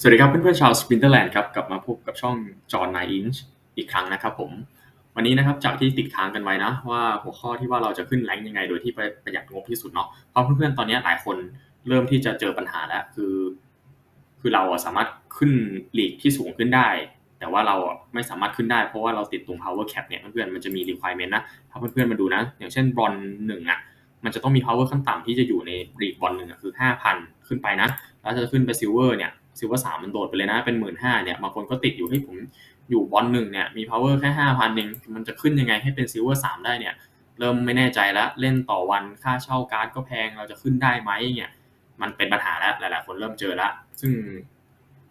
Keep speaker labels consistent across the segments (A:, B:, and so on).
A: สวัสดีครับเพื่อนๆชาว Sprinterland ครับกลับมาพบกับช่องจอห์น9 inch อีกครั้งนะครับผมวันนี้นะครับจากที่ติดค้างกันไว้นะ ว่าหัวข้อที่ว่าเราจะขึ้นแรงยังไง โดยที่ประหยัดงบที่สุดเนาะเพราะเพื่อนๆตอนนี้หลายคนเริ่มที่จะเจอปัญหาแล้วคือ คือเราสามารถขึ้นลีกที่สูงขึ้นได้ แต่ว่าเราไม่สามารถขึ้นได้เพราะว่าเราติดตรง power cap เนี่ยเพื่อนๆมันจะมี requirement นะถ้าเพื่อนๆมาดูนะ อย่างเช่นบอลหนึ่งอะมันจะต้องมี power ขั้นต่ำที่จะอยู่ในลีกบอลหนึ่งคือ 5,000 ขึ้นไปนะแล้วจะขึ้นไป silver เนี่ย ซิลเวอร์สามมันโดดไปเลยนะเป็นหมื่นห้าเนี่ยบางคนก็ติดอยู่ให้ผมอยู่บอลหนึ่งเนี่ยมี power แค่ห้าพันเองมันจะขึ้นยังไงให้เป็นซิลเวอร์สามได้เนี่ยเริ่มไม่แน่ใจแล้วเล่นต่อวันค่าเช่าการ์ดก็แพงเราจะขึ้นได้ไหมเนี่ยมันเป็นปัญหาแล้วหลาย ๆ คนเริ่มเจอแล้วซึ่ง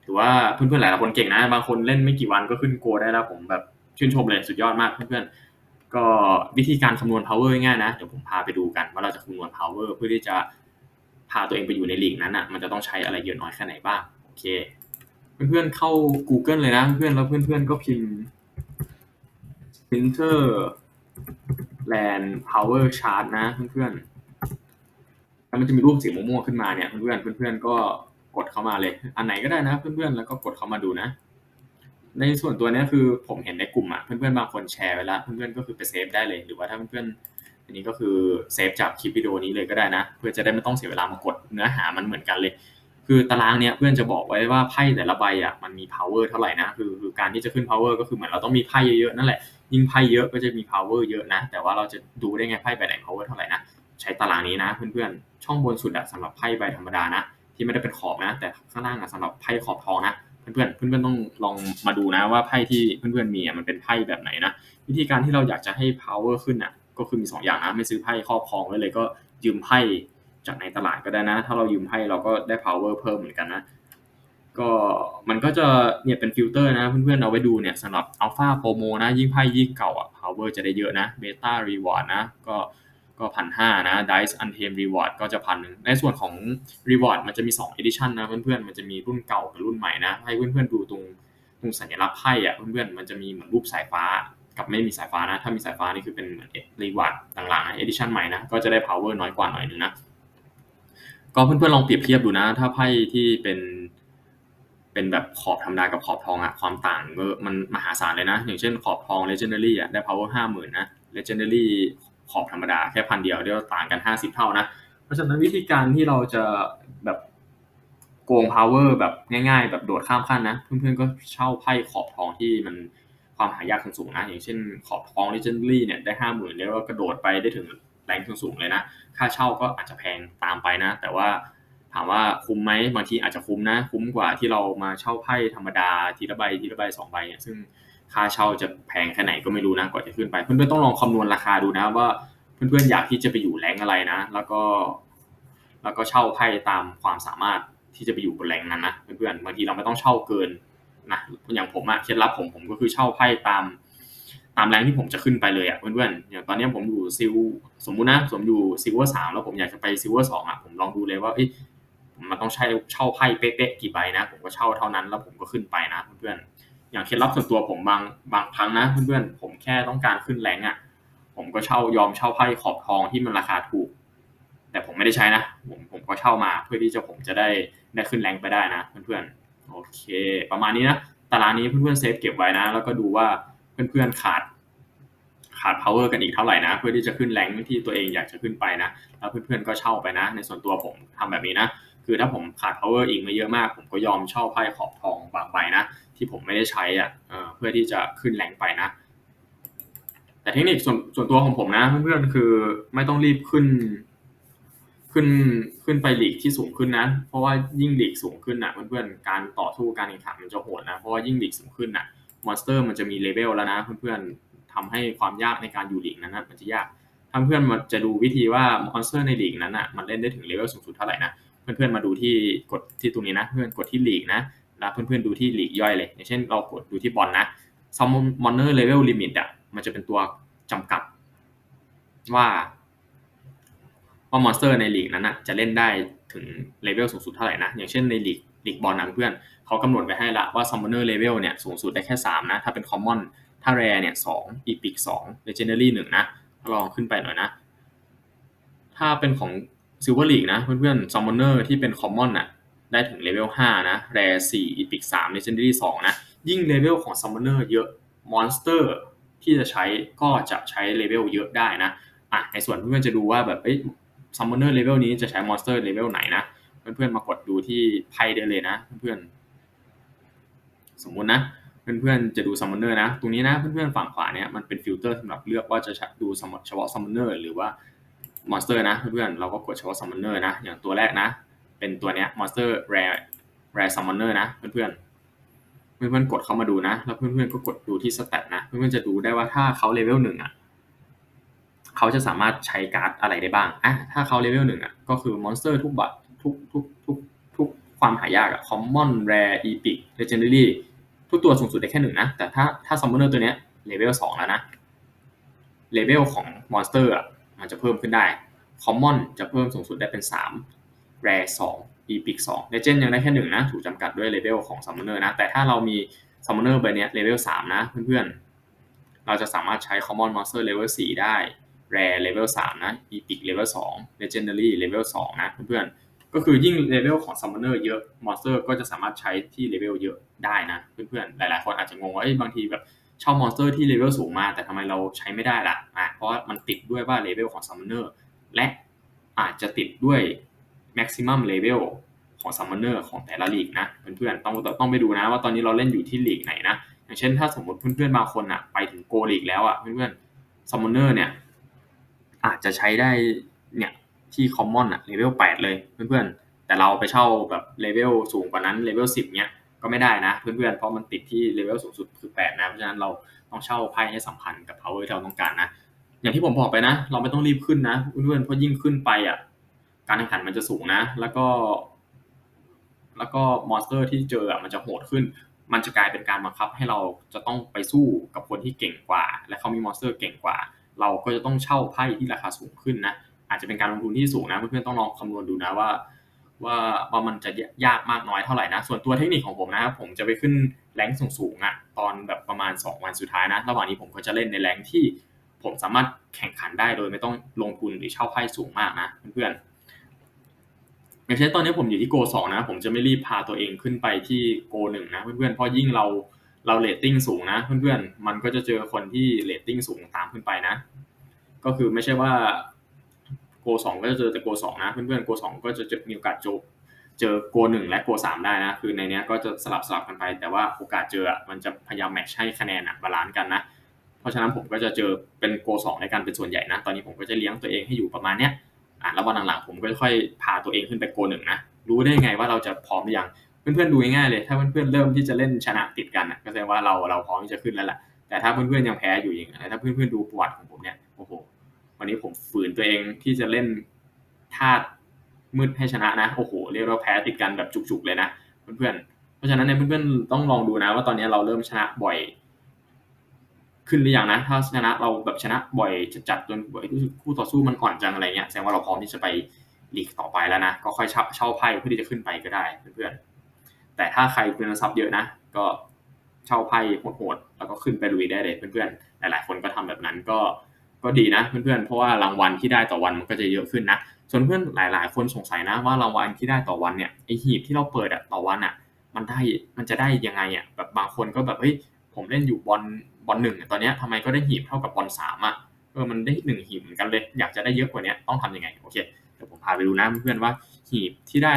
A: ถือว่าเพื่อนๆหลายๆคนเก่งนะ บางคนเล่นไม่กี่วันก็ขึ้นโกได้แล้วผมแบบชื่นชมเลยสุดยอดมากเพื่อนๆก็วิธีการคำนวณ power ง่ายนะเดี๋ยวผมพาไปดูกันว่าเราจะคำนวณ power เพื่อที่จะพาตัวเองไปอยู่ในลีกนั้นอะมันจะต้องใช้อะไรเยอะน้อยแค่ไหนบ้าง เค เพื่อนๆเข้า Google เลยนะเพื่อนแล้วเพื่อนๆก็พิมพ์ printer land power chart นะเพื่อนๆแล้วมันจะมีรูปสีม่วงๆขึ้นมาเนี่ยเพื่อนๆเพื่อนๆก็กดเข้ามาเลย อันไหนก็ได้นะเพื่อนๆแล้วก็กดเข้ามาดูนะ ในส่วนตัวนี้คือผมเห็นในกลุ่มอะเพื่อนๆบางคนแชร์ไว้แล้วเพื่อนๆก็คือไปเซฟได้เลยหรือว่าถ้าเพื่อนๆอันนี้ก็คือเซฟจากคลิปวิดีโอนี้เลยก็ได้นะ เพื่อจะได้ไม่ต้องเสียเวลามากดเนื้อหามันเหมือนกันเลย คือตารางเนี้ยเพื่อนจะบอกไว้ว่าไพ่แต่ละใบอะมันมี power เท่าไหร่นะคือคือการที่จะขึ้น power ก็คือเหมือนเราต้องมีไพ่เยอะๆนั่นแหละยิ่งไพ่เยอะก็จะมี power เยอะนะ แต่ว่าเราจะดูได้ไงไพ่ใบไหน power เท่าไหร่นะใช้ตารางนี้นะ เพื่อนๆช่องบนสุดอะสำหรับไพ่ใบธรรมดานะ ที่ไม่ได้เป็นขอบนะ แต่ข้างล่างอะสำหรับไพ่ขอบทองนะเพื่อนๆเพื่อนๆต้องลองมาดูนะว่าไพ่ที่เพื่อนๆมีอะมันเป็นไพ่แบบไหนนะวิธีการที่เราอยากจะให้ power ขึ้นอะก็คือมี 2 อย่างนะไม่ซื้อไพ่ครอบครองไว้เลยก็ยืมไพ่ จากในตลาดก็ได้นะ ถ้าเรายืมไพ่เราก็ได้ power เพิ่มเหมือนกันนะ ก็มันก็จะเนี่ยเป็นฟิลเตอร์นะเพื่อนๆเอาไว้ดูเนี่ยสำหรับอัลฟาโปรโมนะ ยิ่งไพ่ยิ่งเก่าอะ power จะได้เยอะนะเบต้ารีวอร์ดนะ ก็ก็พันห้านะดิสอันเทมรีวอร์ดก็จะพันหนึ่งในส่วนของรีวอร์ดมันจะมี 2 edition นะเพื่อนๆ มันจะมีรุ่นเก่ากับรุ่นใหม่นะ ให้เพื่อนๆดูตรงตรงสัญลักษณ์ไพ่อะเพื่อนๆ มันจะมีเหมือนรูปสายฟ้ากับไม่มีสายฟ้านะ ถ้ามีสายฟ้านี่คือเป็นเหมือนรีวอร์ดต่างๆนะ edition ใหม่นะ ก็จะได้ power น้อยกว่าหน่อยนึงนะ ก็เพื่อนๆลองเปรียบเทียบดูนะ ถ้าไพ่ที่เป็นเป็นแบบขอบธรรมดากับขอบทองอะความต่างก็มันมหาศาลเลยนะ อย่างเช่นขอบทอง legendary อะได้ power ห้าหมื่นนะ legendary ขอบธรรมดาแค่พันเดียวเดียวต่างกันห้าสิบเท่านะ เพราะฉะนั้นวิธีการที่เราจะแบบโกง power แบบง่าย ๆ แบบโดดข้ามขั้นนะ เพื่อนๆก็เช่าไพ่ขอบทองที่มันความหายากสูงนะ อย่างเช่นขอบทอง legendary เนี่ยได้ห้าหมื่นแล้วก็กระโดดไปได้ถึง แรงสูงเลยนะ ค่าเช่าก็อาจจะแพงตามไปนะ แต่ว่าถามว่าคุ้มไหมบางทีอาจจะคุ้มนะ คุ้มกว่าที่เรามาเช่าไพ่ธรรมดาทีละใบทีละใบสองใบเนี่ยซึ่งค่าเช่าจะแพงแค่ไหนก็ไม่รู้นะก่อนจะขึ้นไป เพื่อนๆต้องลองคำนวณราคาดูนะว่าเพื่อนๆอยากที่จะไปอยู่แรงอะไรนะ แล้วก็ แล้วก็เช่าไพ่ตามความสามารถที่จะไปอยู่บนแรงนั้นนะเพื่อนๆบางทีเราไม่ต้องเช่าเกินนะอย่างผมอะเคล็ดลับผมผมก็คือเช่าไพ่ตาม ตามแรงที่ผมจะขึ้นไปเลยอะเพื่อนๆอย่างตอนนี้ผมอยู่ซิลสมมุตินะผมอยู่ซิลเวอร์สามแล้วผมอยากจะไปซิลเวอร์สองอะผมลองดูเลยว่าเอ้ยมันต้องใช้เช่าไพ่เป๊ะๆกี่ใบนะ ผมก็เช่าเท่านั้นแล้วผมก็ขึ้นไปนะเพื่อนๆอย่างเคล็ดลับส่วนตัวผมบางบางครั้งนะเพื่อนๆผมแค่ต้องการขึ้นแรงอะผมก็เช่ายอมเช่าไพ่ขอบทองที่มันราคาถูก แต่ผมไม่ได้ใช้นะ ผมผมก็เช่ามาเพื่อที่จะผมจะได้ได้ขึ้นแรงไปได้นะเพื่อนๆโอเค ประมาณนี้นะตารางนี้เพื่อนๆเซฟเก็บไว้นะ แล้วก็ดูว่า เพื่อนๆขาดขาด power กันอีกเท่าไหร่นะ เพื่อที่จะขึ้นแรงที่ตัวเองอยากจะขึ้นไปนะ แล้วเพื่อนๆก็เช่าไปนะ ในส่วนตัวผมทำแบบนี้นะ คือถ้าผมขาด power อีกไม่เยอะมาก ผมก็ยอมเช่าไพ่ขอบทองบางใบนะ ที่ผมไม่ได้ใช้อะเพื่อที่จะขึ้นแรงไปนะ แต่เทคนิคส่วนส่วนตัวของผมนะ เพื่อนๆคือไม่ต้องรีบขึ้น ขึ้นขึ้นไปหลีกที่สูงขึ้นนะ เพราะว่ายิ่งหลีกสูงขึ้นนะเพื่อนๆการต่อสู้การแข่งขันมันจะโหดนะ เพราะว่ายิ่งหลีกสูงขึ้นนะ มอนสเตอร์มันจะมีเลเวลแล้วนะเพื่อนๆทำให้ความยากในการอยู่ลีกนั้นนะมันจะยากถ้าเพื่อนมาจะดูวิธีว่ามอนสเตอร์ในลีกนั้นอะมันเล่นได้ถึงเลเวลสูงสุดเท่าไหร่นะเพื่อนๆมาดูที่กดที่ตรงนี้นะ เพื่อนกดที่ลีกนะแล้วเพื่อนๆดูที่ลีกย่อยเลย อย่างเช่นเรากดดูที่บอลนะซัมมอนเนอร์เลเวลลิมิตอะมันจะเป็นตัวจำกัดว่าว่ามอนสเตอร์ในลีกนั้นอะจะเล่นได้ถึงเลเวลสูงสุดเท่าไหร่นะ อย่างเช่นในลีกลีกบอลนะเพื่อน เขากำหนดไว้ให้ละว่า Summoner Level เนี่ยสูงสุดได้แค่ 3 นะ ถ้าเป็น Common ถ้า Rare เนี่ย2 Epic 2 Legendary 1 นะลองขึ้นไปหน่อยนะ ถ้าเป็นของ Silver League นะ เพื่อนๆ Summoner ที่เป็น Common น่ะได้ถึงเลเวล5นะแร4 Epic 3 Legendary 2 นะ ยิ่งเลเวลของ Summoner เยอะมอนสเตอร์ที่จะใช้ก็จะใช้เลเวลเยอะได้นะอะในส่วนเพื่อนๆจะดูว่าแบบเอ้ย Summoner เลเวลนี้จะใช้มอนสเตอร์เลเวลไหนนะ เพื่อนๆมากดดูที่ไพ่ได้เลยนะ เพื่อนๆ สมมุตินะเพื่อนๆจะดู Summoner นะ ตรงนี้นะเพื่อนๆฝั่งขวาเนี่ยมันเป็นฟิลเตอร์สำหรับเลือกว่าจะดูเฉพาะ Summoner หรือว่ามอนสเตอร์นะเพื่อนๆเราก็กดเฉพาะ Summoner นะอย่างตัวแรกนะ เป็นตัวเนี้ย Monster Rare Rare Summoner นะเพื่อนๆเพื่อนๆกดเข้ามาดูนะ แล้วเพื่อนๆก็กดดูที่สเตตนะ เพื่อนๆจะดูได้ว่าถ้าเขาเลเวลหนึ่งอะเขาจะสามารถใช้การ์ดอะไรได้บ้างอะถ้าเขาเลเวลหนึ่งอะก็คือมอนสเตอร์ทุกบัตทุกทุกทุกทุก ความหายากอะ Common Rare Epic Legendary ทุกตัวสูงสุดได้แค่หนึ่งนะ แต่ถ้าถ้า Summoner ตัวเนี้ยเลเวลสองแล้วนะเลเวลของมอนสเตอร์อะมันจะเพิ่มขึ้นได้ Common จะเพิ่มสูงสุดได้เป็นสาม Rare 2 Epic 2 Legend ยังได้แค่หนึ่งนะ ถูกจำกัดด้วยเลเวลของ Summoner นะ แต่ถ้าเรามี Summoner ใบเนี้ยเลเวล3นะเพื่อนๆ เราจะสามารถใช้ Common Monster Level 4 ได้ Rare Level 3 นะ Epic Level 2 Legendary Level 2 นะเพื่อนๆ ก็คือยิ่งเลเวลของ Summoner เยอะ Monster ก็จะสามารถใช้ที่เลเวลเยอะได้นะ เพื่อนๆ หลายๆ คนอาจจะงงว่าบางทีแบบเช่ามอนสเตอร์ที่เลเวลสูงมากแต่ทำไมเราใช้ไม่ได้ล่ะอะเพราะมันติดด้วยว่าเลเวลของ Summoner และอาจจะติดด้วย maximum level ของ summoner ของแต่ละลีกนะเพื่อนๆต้องต้องไปดูนะว่าตอนนี้เราเล่นอยู่ที่ลีกไหนนะอย่างเช่นถ้าสมมติเพื่อนๆบางคนอะไปถึงโกลีกแล้วอะเพื่อนๆ summoner เนี่ยอาจจะใช้ได้เนี่ย ที่ common อะ level 8เลยเพื่อนๆ แต่เราไปเช่าแบบเลเวลสูงกว่านั้นเลเวล10เนี้ยก็ไม่ได้นะเพื่อนๆ เพราะมันติดที่เลเวลสูงสุดคือ8นะ เพราะฉะนั้นเราต้องเช่าไพ่ให้สัมพันธ์กับ power ที่เราต้องการนะ อย่างที่ผมบอกไปนะ เราไม่ต้องรีบขึ้นนะเพื่อนๆ เพราะยิ่งขึ้นไปอะการแข่งขันมันจะสูงนะ แล้วก็ แล้วก็มอนสเตอร์ที่เจออะมันจะโหดขึ้น มันจะกลายเป็นการบังคับให้เราจะต้องไปสู้กับคนที่เก่งกว่า และเขามีมอนสเตอร์เก่งกว่า เราก็จะต้องเช่าไพ่ที่ราคาสูงขึ้นนะ อาจจะเป็นการลงทุนที่สูงนะเพื่อนๆต้องลองคำนวณดูนะว่า ว่าว่ามันจะยากมากน้อยเท่าไหร่นะ ส่วนตัวเทคนิคของผมนะครับผมจะไปขึ้นแรงสูงๆอะตอนแบบประมาณ 2 วันสุดท้ายนะระหว่างนี้ผมก็จะเล่นในแรงที่ผมสามารถแข่งขันได้โดยไม่ต้องลงทุนหรือเช่าไพ่สูงมากนะเพื่อนๆอย่างเช่นตอนนี้ผมอยู่ที่โกสองนะ ผมจะไม่รีบพาตัวเองขึ้นไปที่โกหนึ่งนะเพื่อนๆเพราะยิ่งเราเราเลตติ้งสูงนะเพื่อนๆมันก็จะเจอคนที่เลตติ้งสูงตามขึ้นไปนะ ก็คือไม่ใช่ว่า โกสองก็จะเจอแต่โกสองนะเพื่อนๆโกสองก็จะมีโอกาสโจเจอโกหนึ่งและโกสามได้นะ คือในนี้ก็จะสลับสลับกันไป แต่ว่าโอกาสเจอมันจะพยายามแมทช์ให้คะแนนอะบาลานซ์กันนะ เพราะฉะนั้นผมก็จะเจอเป็นโกสองในการเป็นส่วนใหญ่นะ ตอนนี้ผมก็จะเลี้ยงตัวเองให้อยู่ประมาณเนี้ยอะแล้ววันหลังๆผมก็ค่อยพาตัวเองขึ้นไปโกหนึ่งนะรู้ได้ไงว่าเราจะพร้อมหรือยังเพื่อนๆดูง่ายๆเลย ถ้าเพื่อนๆเริ่มที่จะเล่นชนะติดกันก็แสดงว่าเราเราพร้อมที่จะขึ้นแล้วแหละแต่ถ้าเพื่อนๆยังแพ้อยู่อย่างไรถ้าเพื่อนๆดูประวัติของผมเนี่ยโอ้โห วันนี้ผมฝืนตัวเองที่จะเล่นธาตุมืดให้ชนะนะโอ้โหเรียกว่าแพ้ติดกันแบบจุกๆเลยนะเพื่อนๆเพราะฉะนั้นเนี่ยเพื่อนๆต้องลองดูนะ ว่าตอนนี้เราเริ่มชนะบ่อยขึ้นหรือยังนะ ถ้าชนะเราแบบชนะบ่อยจัดๆจนบ่อยรู้สึกคู่ต่อสู้มันอ่อนจังอะไรเงี้ยแสดงว่าเราพร้อมที่จะไปลีกต่อไปแล้วนะ ก็ค่อยเช่าเช่าไพ่เพื่อที่จะขึ้นไปก็ได้เพื่อนๆแต่ถ้าใครคุณทรัพย์เยอะนะ ก็เช่าไพ่โหดๆแล้วก็ขึ้นไปลุยได้เลยเพื่อนๆหลายๆคนก็ทำแบบนั้นก็ ก็ดีนะเพื่อนๆ เพราะว่ารางวัลที่ได้ต่อวันมันก็จะเยอะขึ้นนะ ส่วนเพื่อนหลายๆ คนสงสัยนะว่ารางวัลที่ได้ต่อวันเนี่ยไอหีบที่เราเปิดอะต่อวันอะมันได้มันจะได้ยังไงอะแบบบางคนก็แบบเฮ้ยผมเล่นอยู่บอลบอลหนึ่งตอนนี้ทำไมก็ได้หีบเท่ากับบอลสามอะเออมันได้หนึ่งหีบเหมือนกันเลย อยากจะได้เยอะกว่านี้ต้องทำยังไงโอเคเดี๋ยวผมพาไปดูนะเพื่อนๆว่าหีบที่ได้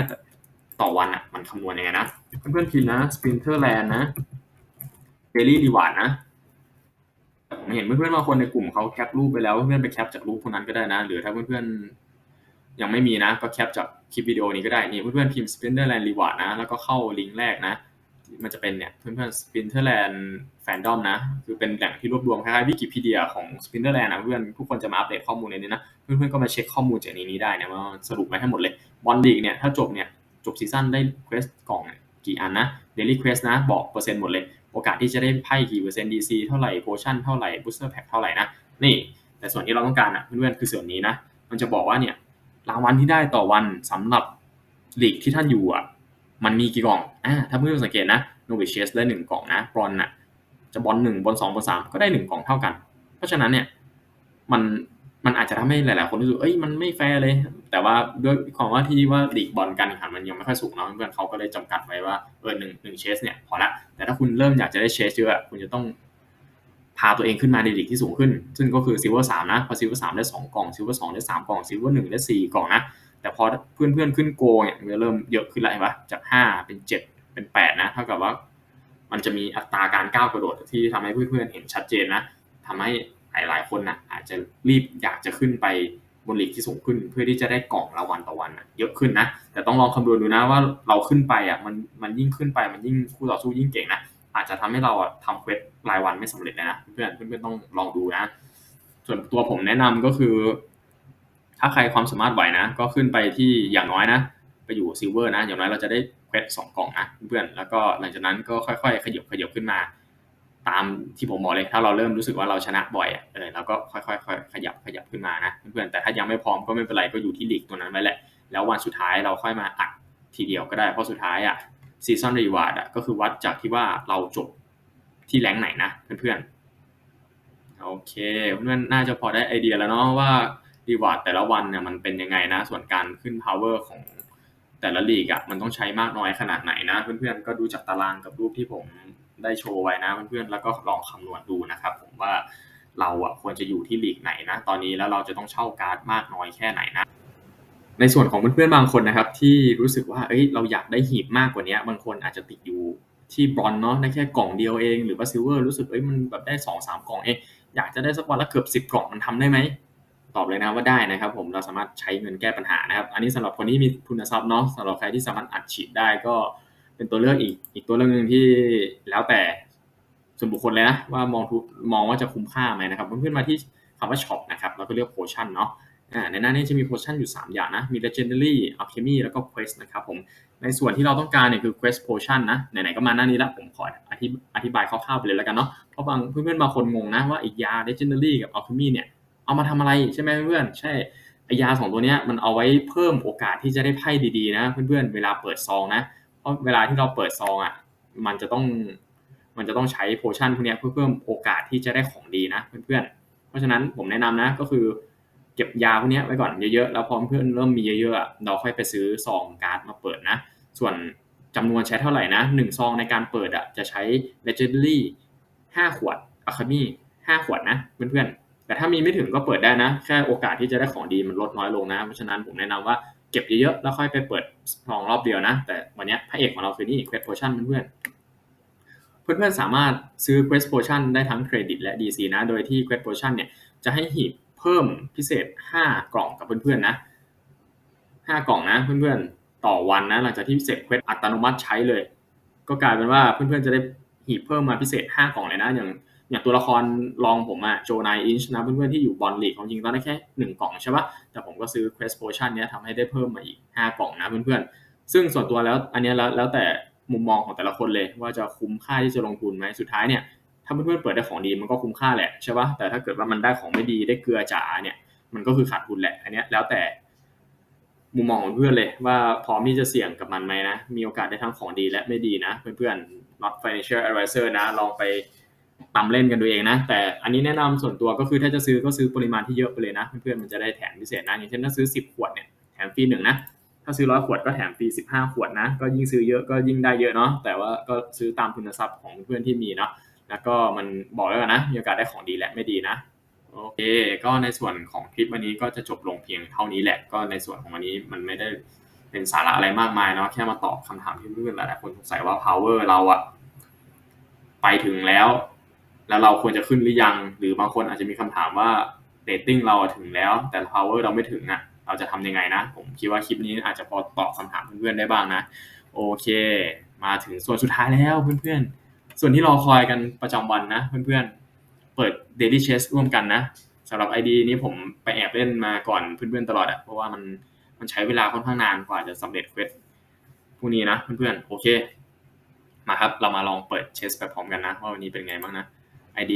A: ต่อวันอะมันคำนวณยังไงนะเพื่อนๆพิมพ์นะ Sprinterland นะ Daily Reward นะ ผมเห็นเพื่อนๆบางคนในกลุ่มเขาแคปรูปไปแล้วเพื่อนๆไปแคปจากรูปพวกนั้นก็ได้นะ หรือถ้าเพื่อนๆยังไม่มีนะก็แคปจากคลิปวิดีโอนี้ก็ได้นี่เพื่อนๆพิมพ์ Sprinterland Reward นะ แล้วก็เข้าลิงก์แรกนะ มันจะเป็นเนี่ยเพื่อนๆ Sprinterland Fandom นะ คือเป็นแหล่งที่รวบรวมคล้ายๆวิกิพีเดียของ Sprinterland นะเพื่อนทุกคนจะมาอัปเดตข้อมูลในนี้นะเพื่อนๆก็มาเช็คข้อมูลจากในนี้ได้นะว่าสรุปไว้ให้หมดเลยบอลลีกเนี่ยถ้าจบเนี่ยจบซีซั่นได้เควสกล่องกี่อันนะ Daily Quest นะบอกเปอร์เซ็นต์หมดเลย โอกาสที่จะได้ไพ่กี่เปอร์เซ็นต์ DC เท่าไหร่โพชั่นเท่าไหร่ booster pack เท่าไหร่นะนี่ แต่ส่วนที่เราต้องการอะเพื่อนๆคือส่วนนี้นะ มันจะบอกว่าเนี่ยรางวัลที่ได้ต่อวันสำหรับลีกที่ท่านอยู่อะมันมีกี่กล่องอ่าถ้าเพื่อนๆสังเกตนะโนวิเชสได้หนึ่งกล่องนะบอลน่ะจะบอลหนึ่งบอลสองบอลสามก็ได้หนึ่งกล่องเท่ากัน เพราะฉะนั้นเนี่ยมัน มันอาจจะทำให้หลาย ๆ คนรู้สึกเอ้ยมันไม่แฟร์เลย แต่ว่าด้วยความว่าที่ว่าลีกบอลการแข่งขันมันยังไม่ค่อยสูงเนาะเพื่อนเขาก็เลยจำกัดไว้ว่าเออหนึ่งหนึ่งเชสเนี่ยพอละแต่ถ้าคุณเริ่มอยากจะได้เชสเยอะคุณจะต้องพาตัวเองขึ้นมาในลีกที่สูงขึ้น ซึ่งก็คือซิลเวอร์สามนะ พอซิลเวอร์สามได้สองกล่องซิลเวอร์สองได้สามกล่องซิลเวอร์หนึ่งได้สี่กล่องนะ แต่พอเพื่อนเพื่อนขึ้นโกเนี่ยมันเริ่มเยอะขึ้นแล้วเห็นปะจากห้าเป็นเจ็ดเป็นแปดนะเท่ากับว่า มันจะมีอัตราการก้าวกระโดดที่ทำให้เพื่อนๆเห็นชัดเจนนะทำให้ หลายๆคนนะอาจจะรีบอยากจะขึ้นไปบนลีกที่สูงขึ้น เพื่อที่จะได้กล่องรางวัลต่อวันนะเยอะขึ้นนะ แต่ต้องลองคำนวณดูนะว่าเราขึ้นไปอะมันมันยิ่งขึ้นไปมันยิ่งคู่ต่อสู้ยิ่งเก่งนะอาจจะทำให้เราทำเควสรายวันไม่สำเร็จเลยนะเพื่อนเพื่อนต้องลองดูนะ ส่วนตัวผมแนะนำก็คือ ถ้าใครความสามารถไหวนะ ก็ขึ้นไปที่อย่างน้อยนะไปอยู่ซิลเวอร์นะอย่างน้อยเราจะได้เควสสองกล่องนะเพื่อนแล้วก็หลังจากนั้นก็ค่อยๆ ขยบขยบขึ้นมา ตามที่ผมบอกเลยถ้าเราเริ่มรู้สึกว่าเราชนะบ่อยอะเออเราก็ค่อยๆขยับขยับขึ้นมานะเพื่อนๆแต่ถ้ายังไม่พร้อมก็ไม่เป็นไรก็อยู่ที่ลีกตัวนั้นไว้แหละ แล้ววันสุดท้ายเราค่อยมาอัดทีเดียวก็ได้เพราะสุดท้ายอะซีซันรีวาร์ดอะก็คือวัดจากที่ว่าเราจบที่แรงไหนนะเพื่อนๆโอเคเพื่อนๆน่าจะพอได้ไอเดียแล้วเนาะว่ารีวาร์ดแต่ละวันเนี่ยมันเป็นยังไงนะ ส่วนการขึ้น power ของแต่ละลีกอะมันต้องใช้มากน้อยขนาดไหนนะ เพื่อนๆก็ดูจากตารางกับรูปที่ผม ได้โชว์ไว้นะเพื่อนๆแล้วก็ลองคำนวณดูนะครับ ผมว่าเราอะควรจะอยู่ที่ลีกไหนนะ ตอนนี้แล้วเราจะต้องเช่าการ์ดมากน้อยแค่ไหนนะ ในส่วนของเพื่อนๆบางคนนะครับ ที่รู้สึกว่าเอ้ยเราอยากได้หีบมากกว่านี้บางคนอาจจะติดอยู่ที่บรอนเนาะได้แค่กล่องเดียวเองหรือว่าซิลเวอร์รู้สึกเอ้ยมันแบบได้สองสามกล่องเองอยากจะได้สักวันละเกือบสิบกล่องมันทำได้ไหมตอบเลยนะว่าได้นะครับ ผมเราสามารถใช้เงินแก้ปัญหานะครับ อันนี้สำหรับคนที่มีทุนทรัพย์เนาะสำหรับใครที่สามารถอัดฉีดได้ก็ เป็นตัวเลือกอีก อีกตัวเลือกหนึ่งที่แล้วแต่ส่วนบุคคลเลยนะว่ามองทุมองว่าจะคุ้มค่าไหมนะครับเพื่อนๆมาที่คำว่าช็อปนะครับแล้วก็เลือกโพชั่นเนาะในหน้านี้จะมีโพชั่นอยู่ 3 อย่างนะ มี Legendary Alchemy แล้วก็ Quest นะครับผม ในส่วนที่เราต้องการเนี่ยคือ Quest Potion นะ ไหนๆก็มาหน้านี้แล้วผมขออธิอธิบายคร่าวๆไปเลยแล้วกันเนาะ เพราะบางเพื่อนๆบางคนงงนะว่าอีกยา Legendary กับ Alchemy เนี่ย เอามาทำอะไรใช่ไหมเพื่อนๆ ใช่ไอยาสองตัวเนี้ยมันเอาไว้เพิ่มโอกาสที่จะได้ไพ่ดีๆนะ เพื่อนๆ เวลาเปิดซองนะ ราะเวลาที่เราเปิดซองอะ มันจะต้องมันจะต้องใช้โพชั่นพวกนี้เพื่อเพิ่มโอกาสที่จะได้ของดีนะเพื่อนๆ เพราะฉะนั้นผมแนะนำนะก็คือเก็บยาพวกนี้ไว้ก่อนเยอะๆ แล้วพอเพื่อนเริ่มมีเยอะๆ เราค่อยไปซื้อซองการ์ดมาเปิดนะ ส่วนจำนวนใช้เท่าไหร่นะหนึ่งซองในการเปิดอะจะใช้ legendary ห้าขวด alchemy ห้าขวดนะเพื่อนๆ แต่ถ้ามีไม่ถึงก็เปิดได้นะ แค่โอกาสที่จะได้ของดีมันลดน้อยลงนะ เพราะฉะนั้นผมแนะนำว่า เก็บเยอะๆแล้วค่อยไปเปิดซองรอบเดียวนะ แต่วันนี้พระเอกของเราคือนี่ quest potion เพื่อนๆเพื่อนๆสามารถซื้อ quest potion ได้ทั้งเครดิตและ DC นะ โดยที่ quest potion เนี่ยจะให้หีบเพิ่มพิเศษ 5 กล่องกับเพื่อนๆนะ 5 กล่องนะเพื่อนๆต่อวันนะหลังจากที่เสร็จเควสอัตโนมัติใช้เลย ก็กลายเป็นว่าเพื่อนๆจะได้หีบเพิ่มมาพิเศษ 5 กล่องเลยนะอย่าง อย่างตัวละครรองผมอะโจนายอินช์นะเพื่อนๆที่อยู่บอลลีกของจริงตอนนั้นแค่1กล่องใช่ปะแต่ผมก็ซื้อ Quest Potion เนี้ยทำให้ได้เพิ่มมาอีก5กล่องนะเพื่อนๆ ซึ่งส่วนตัวแล้วอันนี้แล้วแล้วแต่มุมมองของแต่ละคนเลยว่าจะคุ้มค่าที่จะลงทุนไหมสุดท้ายเนี่ยถ้าเพื่อนๆเปิดได้ของดีมันก็คุ้มค่าแหละใช่ปะแต่ถ้าเกิดว่ามันได้ของไม่ดีได้เกลือจ๋าเนี่ยมันก็คือขาดทุนแหละ อันนี้แล้วแต่มุมมองของเพื่อนเลยว่าพร้อมที่จะเสี่ยงกับมันไหมนะ มีโอกาสได้ทั้งของดีและไม่ดีนะ เพื่อนๆ not financial advisor นะ ลองไป ตำเล่นกันดูเองนะ แต่อันนี้แนะนำส่วนตัวก็คือถ้าจะซื้อก็ซื้อปริมาณที่เยอะไปเลยนะ เพื่อนๆมันจะได้แถมพิเศษนะ อย่างเช่นถ้าซื้อ 10 ขวดเนี่ยแถมฟรีหนึ่งนะ ถ้าซื้อร้อยขวดก็แถมฟรี15 ขวดนะ ก็ยิ่งซื้อเยอะก็ยิ่งได้เยอะเนาะ แต่ว่าก็ซื้อตามทุนทรัพย์ของเพื่อนที่มีเนาะ แล้วก็มันบอกแล้วกันนะ มีโอกาสได้ของดีและไม่ดีนะโอเค ก็ในส่วนของคลิปวันนี้ก็จะจบลงเพียงเท่านี้แหละ ก็ในส่วนของวันนี้มันไม่ได้เป็นสาระอะไรมากมายเนาะ แค่มาตอบคำถามที่เพื่อนๆหลายๆคนสงสัยว่า power เราอะไปถึงแล้ว แล้วเราควรจะขึ้นหรือยัง หรือบางคนอาจจะมีคำถามว่า rating เราถึงแล้ว แต่ power เราไม่ถึงอะเราจะทำยังไงนะ ผมคิดว่าคลิปนี้อาจจะพอตอบคำถามเพื่อนๆได้บ้างนะ โอเค มาถึงส่วนสุดท้ายแล้วเพื่อนๆ ส่วนที่รอคอยกันประจำวันนะเพื่อนๆ เปิด Daily Chess ร่วมกันนะสำหรับ ID นี้ผมไปแอบเล่นมาก่อนเพื่อนๆตลอดอะเพราะว่ามันมันใช้เวลาค่อนข้างนานกว่าจะสำเร็จเควสพวกนี้นะเพื่อนๆโอเค มาครับเรามาลองเปิดเชสไปพร้อมกันนะว่าวันนี้เป็นไงบ้างนะ ID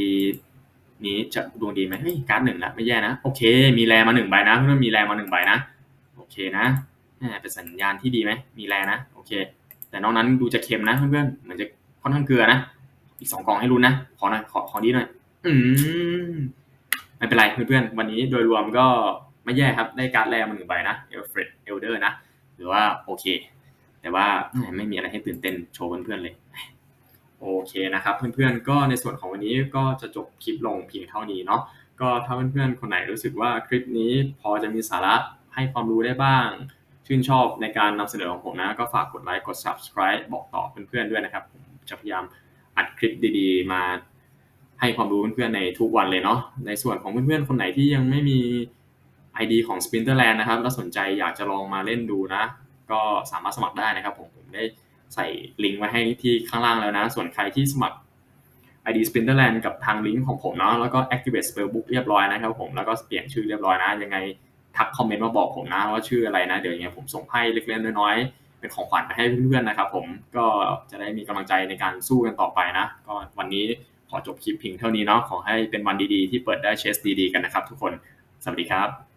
A: นี้จะดวงดีไหมเฮ้ยการ์ดหนึ่งละไม่แย่นะ โอเค มีแรมาหนึ่งใบนะเพื่อนมีแรมาหนึ่งใบนะ โอเคนะเป็นสัญญาณที่ดีไหมมีแรนะ โอเค แต่นอกนั้นดูจะเค็มนะเพื่อนๆเหมือนจะค่อนข้างเกลือนะ อีกสองกล่องให้รุนนะ ขอหน่อยขอขอดีหน่อย อืมไม่เป็นไรเพื่อนๆวันนี้โดยรวมก็ไม่แย่ครับ ได้การ์ดแรมาหนึ่งใบนะเอลเฟรดเอลเดอร์นะ หรือว่าโอเค แต่ว่าไม่มีอะไรให้ตื่นเต้นโชว์เพื่อนๆเลย โอเคนะครับ เพื่อนๆก็ในส่วนของวันนี้ก็จะจบคลิปลงเพียงเท่านี้เนาะก็ถ้าเพื่อนๆคนไหนรู้สึกว่าคลิปนี้พอจะมีสาระให้ความรู้ได้บ้าง ชื่นชอบในการนำเสนอของผมนะ ก็ฝากกดไลค์กด subscribe บอกต่อเพื่อนๆด้วยนะครับผมจะพยายามอัดคลิปดีๆ มาให้ความรู้เพื่อนๆในทุกวันเลยเนาะในส่วนของเพื่อนๆคนไหนที่ยังไม่มี ID ของ Splinterland นะครับ แล้วสนใจอยากจะลองมาเล่นดูนะ ก็สามารถสมัครได้นะครับผมผมได้ ใส่ลิงก์ไว้ให้ที่ข้างล่างแล้วนะ ส่วนใครที่สมัคร ID Splinterland กับทางลิงก์ของผมเนาะแล้วก็ activate spellbook เรียบร้อยนะครับผมแล้วก็เปลี่ยนชื่อเรียบร้อยนะ ยังไงทักคอมเมนต์มาบอกผมนะว่าชื่ออะไรนะ เดี๋ยวยังไงผมส่งให้เล็กๆน้อยๆเป็นของขวัญไปให้เพื่อนๆนะครับผมก็จะได้มีกำลังใจในการสู้กันต่อไปนะ ก็วันนี้ขอจบคลิปเพียงเท่านี้เนาะขอให้เป็นวันดีๆ ที่เปิดได้เชสดีๆกันนะครับทุกคนสวัสดีครับ